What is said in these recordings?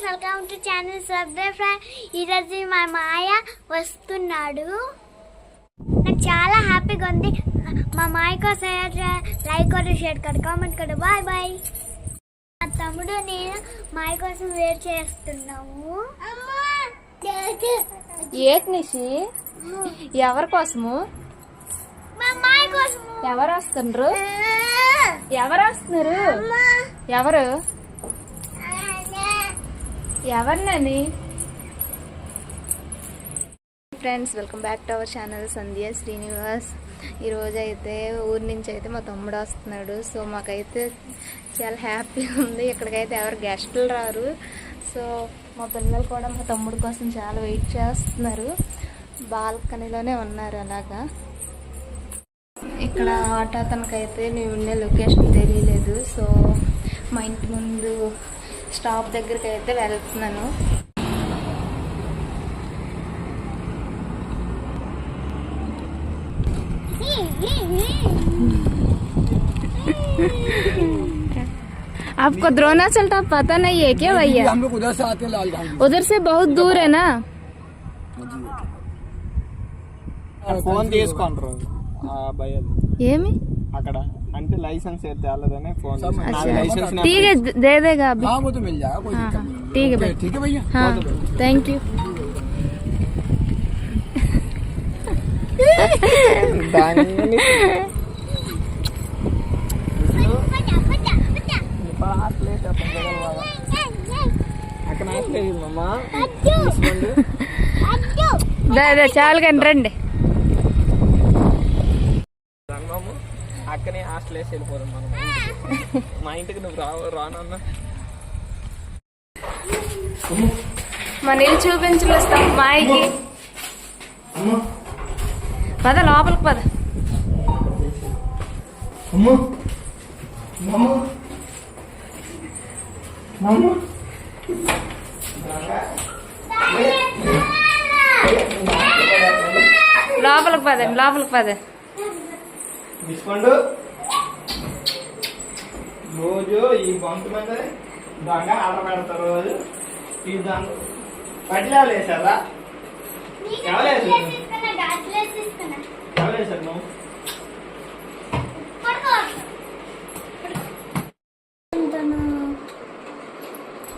Friends welcome to channel subscribe friend ఈరోజు మా మాయ వస్తున్నాడు. నాకు చాలా హ్యాపీగా ఉంది. మా మాయ కోసం లైక్ కొడు షేర్ కొడు కామెంట్ కొడు బాయ్ బాయ్. మా తమ్ముడు నేను మాయ కోసం వెయిట్ చేస్తున్నాము. ఏటి నిషి ఎవరి కోసము? ఎవరు వస్తుండ్రు? ఎవరు వస్తున్నారు? ఎవరు? ఎవరినని? Friends welcome back to our channel Sandhya Srinivas. ఈరోజు అయితే ఊరి నుంచి అయితే మా తమ్ముడు వస్తున్నాడు. సో మాకైతే చాలా హ్యాపీగా ఉంది. ఇక్కడికైతే ఎవరు గెస్టులు రారు. సో మా పిల్లలు కూడా మా తమ్ముడు కోసం చాలా వెయిట్ చేస్తున్నారు. బాల్కనీలోనే ఉన్నారు అలాగా. ఇక్కడ ఆటో అతనికైతే మేము ఉండే లొకేషన్ తెలియలేదు. సో మా ఇంటి ముందు స్టాప్ దగ్గరికి అయితే వెళ్తున్నాను आपको द्रोणाचल का पता नहीं है क्या भैया हम लोग उधर से आते हैं लाल गांव उधर से बहुत दूर है ना ఫోన్ తీసుకుంటారు ఆ భయ్యది ఏమి అక్కడ అంటే లైసెన్స్ అయితే తేలేదని ఫోన్ अच्छा లైసెన్స్ ठीक है दे देगा अभी हाँ वो तो मिल जाएगा कोई हाँ, दिक्कत हाँ, नहीं ठीक है ओके, भाई। ठीक है भैया हाँ थैंक यू దాని అక్కడ ఆపలేదు మమ్మా తీసుకోండి దా దా చాలు కానీ రండి వేసి వెళ్ళిపోదాం మనం. మా ఇంటికి. నువ్వు రావు రానన్నా. మన ఇల్లు చూపించలేస్తాం మాయకి. పద లోపలికి పద. లోపలికి పదండి లోపలికి పద. తీసుకోండు. రోజు ఈ బంక్ మీద దొంగ ఆట పెడతారు రోజు. ఈ దొంగ పట్టిలా వేసారా ఎవరేసారు ఎవరేసారు నువ్వు?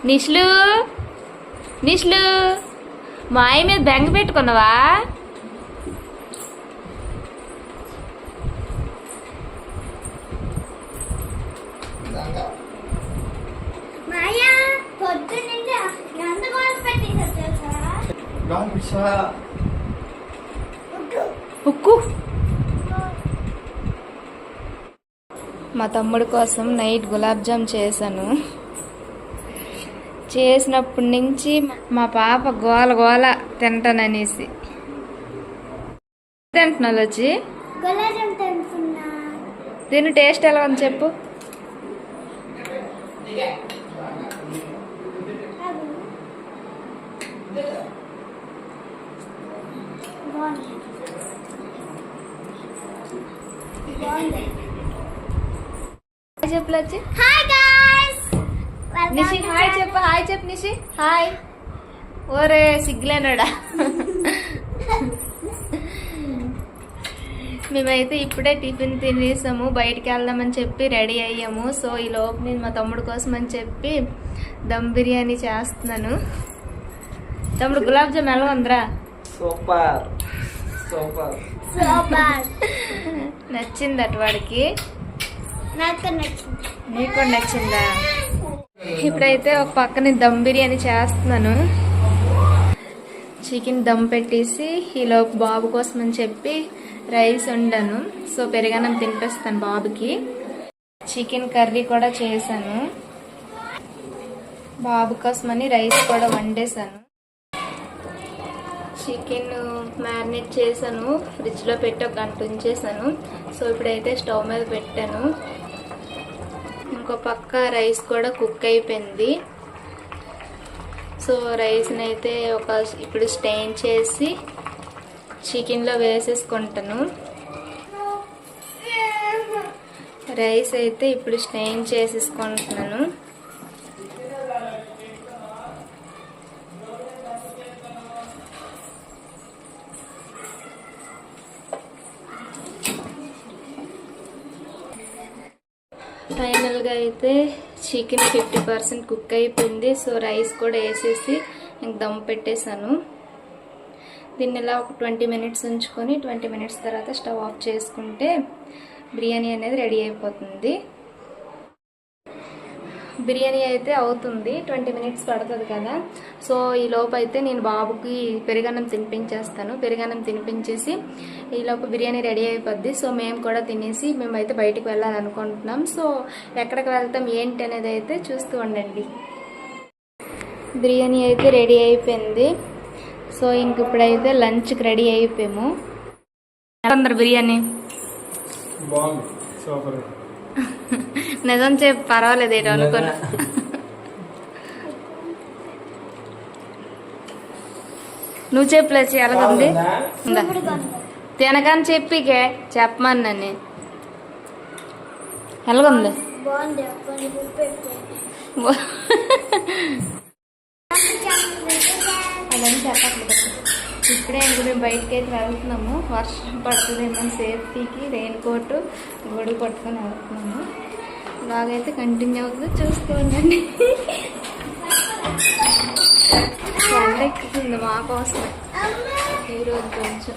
నిష్లు నిష్లు మాయ మీద బెంగ పెట్టుకున్నావా? ఉక్కు. మా తమ్ముడి కోసం నైట్ గులాబ్ జామ్ చేశాను. చేసినప్పటి నుంచి మా పాప గోల గోల తింటాననేసి. తింటున్నాను వచ్చి దీని టేస్ట్ ఎలా ఉంది చెప్పు బాగుంది బాగుంది హాయ్ వచ్చి హాయ్ గాయ్స్ నిషి హాయ్ చెప్పు హాయ్ చెప్పు నిషి. హాయ్ ఓరే సిగ్గులేనాడా? మేమైతే ఇప్పుడే టిఫిన్ తినేసాము బయటికి వెళ్దామని చెప్పి రెడీ అయ్యాము. సో ఈ లోపు నేను మా తమ్ముడు కోసం అని చెప్పి దమ్ బిర్యానీ చేస్తున్నాను. తమ్ముడు గులాబ్ జామ్ ఎలా ఉందిరా? సూపర్ సూపర్ నచ్చింది అటు వాడికి? నాకు నచ్చింది. ఇప్పుడైతే ఒక పక్కన దమ్ బిర్యానీ చేస్తున్నాను. చికెన్ దమ్ పెట్టేసి ఈలోపు బాబు కోసం అని చెప్పి రైస్ వండాను. సో పెరిగానం తినిపిస్తాను బాబుకి. చికెన్ కర్రీ కూడా చేశాను. బాబు కోసమని రైస్ కూడా వండేశాను. చికెన్ మ్యారినేట్ చేశాను. ఫ్రిడ్జ్లో పెట్టి ఒక గంట ఉంచేసాను సో ఇప్పుడైతే స్టవ్ మీద పెట్టాను. ఇంకో పక్క రైస్ కూడా కుక్ అయిపోయింది. సో రైస్ని అయితే ఒక ఇప్పుడు స్టెయిన్ చేసి చికెన్లో వేసేసుకుంటాను. రైస్ అయితే ఇప్పుడు స్టెయిన్ చేసేసుకుంటున్నాను. ఫైనల్గా అయితే చికెన్ ఫిఫ్టీ పర్సెంట్ కుక్ అయిపోయింది. సో రైస్ కూడా వేసేసి ఇంక దమ్ పెట్టేశాను. దీన్ని ఇలా ఒక ట్వంటీ మినిట్స్ ఉంచుకొని ట్వంటీ మినిట్స్ తర్వాత స్టవ్ ఆఫ్ చేసుకుంటే బిర్యానీ అనేది రెడీ అయిపోతుంది. బిర్యానీ అయితే అవుతుంది. ట్వంటీ మినిట్స్ పడుతుంది కదా. సో ఈ లోపు అయితే నేను బాబుకి పెరుగన్నం తినిపించేస్తాను. పెరుగన్నం తినిపించేసి ఈ లోపు బిర్యానీ రెడీ అయిపోద్ది. సో మేము కూడా తినేసి మేమైతే బయటికి వెళ్ళాలనుకుంటున్నాం. సో ఎక్కడికి వెళ్తాం ఏంటి అనేది అయితే చూస్తూ ఉండండి. బిర్యానీ అయితే రెడీ అయిపోయింది. సో ఇంక ఇప్పుడైతే లంచ్కి రెడీ అయిపోయాము. అందరు బిర్యానీ? బాగుంది. సూపర్. నిజం చెప్పు పర్వాలేదు ఏంటో అనుకోను నువ్వు చెప్పలేదు ఎలాగుంది. తినకని చెప్పికే ఎలాగుంది? కొన్ని ఉప్పు ఎక్కువ అదని చెప్పట్లేదు. ఇప్పుడే ఇంక మేము బయటకి అయితే వెళ్తున్నాము. వర్షం పడుతుంది మన సేఫ్టీకి రెయిన్ కోట్ గొడుగు పట్టుకొని వెళ్తున్నాము. బాగైతే కంటిన్యూ అవుతుంది. చూసుకోండి ఎక్కుతుంది మా కోసం. ఈరోజు కొంచెం.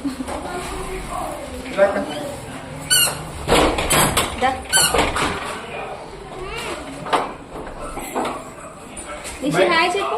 హాయ్ చెప్పు.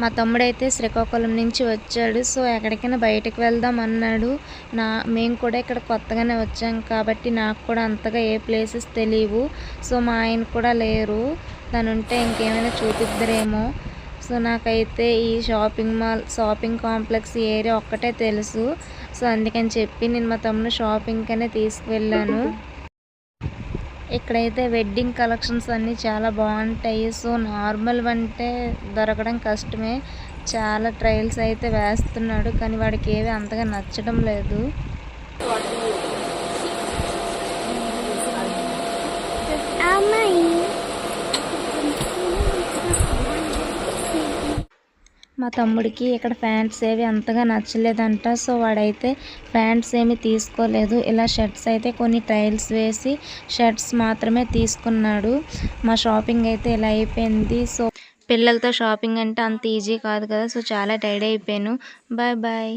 మా తమ్ముడైతే శ్రీకాకుళం నుంచి వచ్చాడు. సో ఎక్కడికైనా బయటకు వెళ్దాం అన్నాడు. నా మేము కూడా ఇక్కడ కొత్తగానే వచ్చాం కాబట్టి నాకు కూడా అంతగా ఏ ప్లేసెస్ తెలియవు సో మా ఆయన కూడా లేరు. తను ఉంటే ఇంకేమైనా చూపిద్దరేమో. సో నాకైతే ఈ shopping mall shopping complex area ఒక్కటే తెలుసు. సో అందుకని చెప్పి నేను మా తమ్ముడు షాపింగ్కనే తీసుకువెళ్ళాను. ఇక్కడైతే వెడ్డింగ్ కలెక్షన్స్ అన్నీ చాలా బాగుంటాయి. సో నార్మల్ అంటే దొరకడం కష్టమే. చాలా ట్రయల్స్ అయితే వేస్తున్నాడు కానీ వాడికి ఏవి అంతగా నచ్చడం లేదు. అమ్మాయి. మా తమ్ముడికి ఇక్కడ ప్యాంట్స్ ఏవి అంతగా నచ్చలేదంట. సో వాడైతే ప్యాంట్స్ ఏమి తీసుకోలేదు. ఇలా షర్ట్స్ అయితే కొన్ని ట్రయల్స్ వేసి షర్ట్స్ మాత్రమే తీసుకున్నాడు. మా షాపింగ్ అయితే ఇలా అయిపోయింది. సో పిల్లలతో షాపింగ్ అంటే అంత ఈజీ కాదు కదా. సో చాలా టైర్డ్ అయిపోయాను. Bye bye.